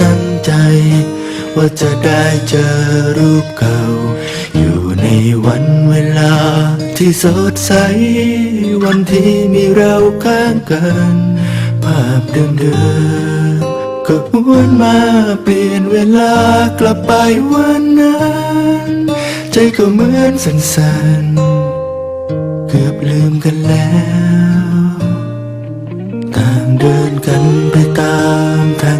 ตั้งใจ ว่าจะได้เจอรูปเก่า อยู่ในวันเวลาที่สดใส วันที่มีเราข้างกัน ภาพเดิมๆก็หวนมาเปลี่ยนเวลากลับไปวันนั้น ใจก็เหมือนสั่นๆเกือบลืมกันแล้ว ต่างเดินกันไปตามทาง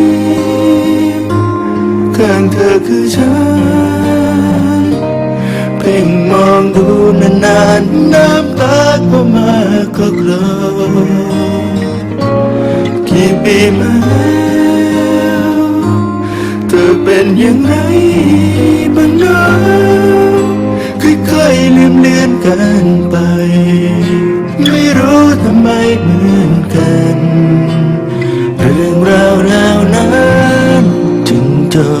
้ เธอคือฉัน เพ่งมองดูนานๆน้ำตาก็มาก็กลอกี่ปีมาแล้วเธอเป็นอย่างไรบ้างนะค่อยๆลืมเลือนกันไป ไม่รู้ทำไมเหมือนกัน เรื่องราวราวนั้นจึงจบล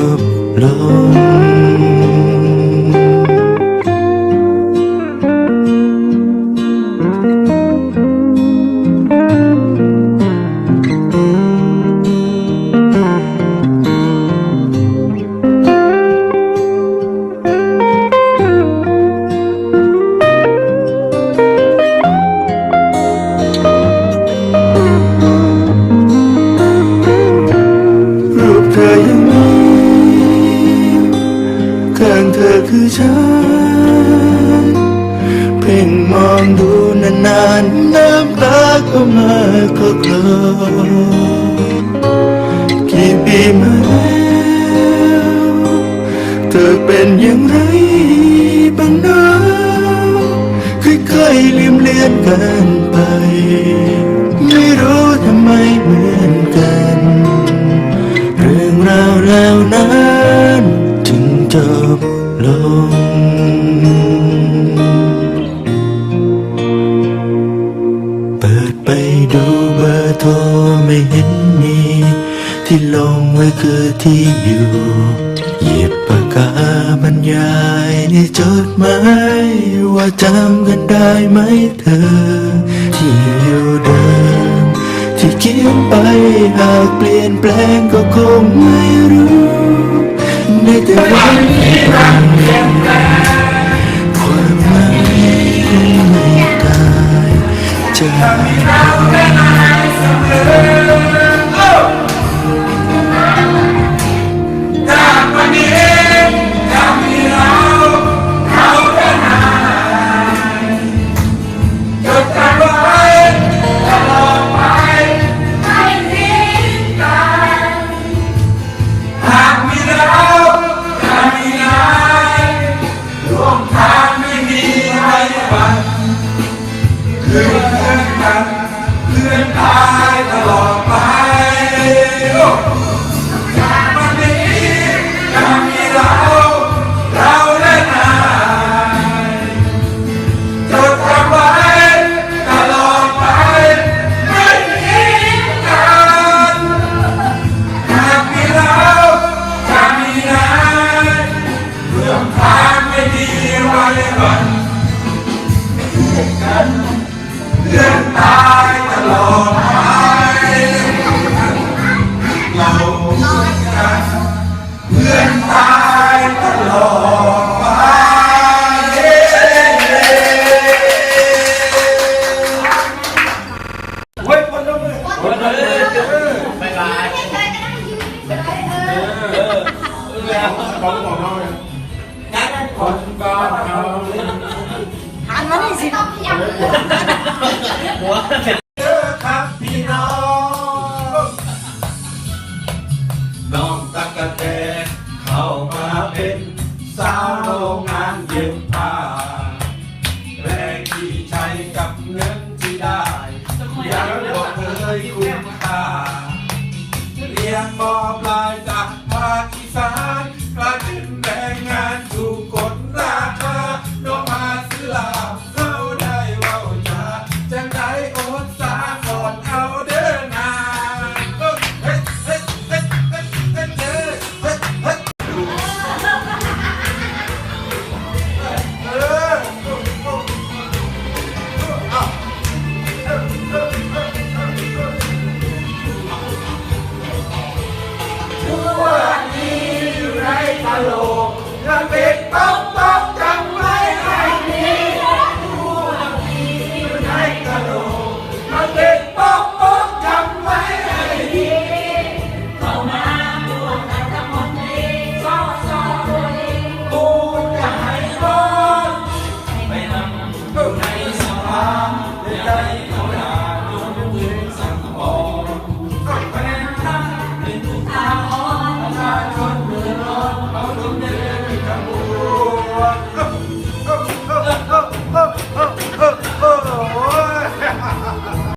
ฉัน เพ่งมองดูนานๆน้ำตาก็มาก็กลอกี่ปีมาแล้วเธอเป็นอย่างไรบ้างนะค่อยๆลืมเลือนกันไป ไม่รู้ทำไมเหมือนกัน เรื่องราวราวนั้น ร์โทรไม่เห็นมี ที่ลงไว้คือที่อยู่ หยิบปากกาบรรยายในจดหมายว่าจำกันได้ไหมเธอ ที่อยู่เดิม ที่เขียนไปหากเปลี่ยนแปลงก็คงไม่รู้ได้แต่รักความ หันมานี่ สิครับพี่น้องน้องตะกะแตนเข้ามาเป็นสาวโรงงานเย็บผ้าแรงที่ใช้กับเงินที่ได้ยังบอกเคยคุ้มค่าเรียนมอปลาย ใจอดใจ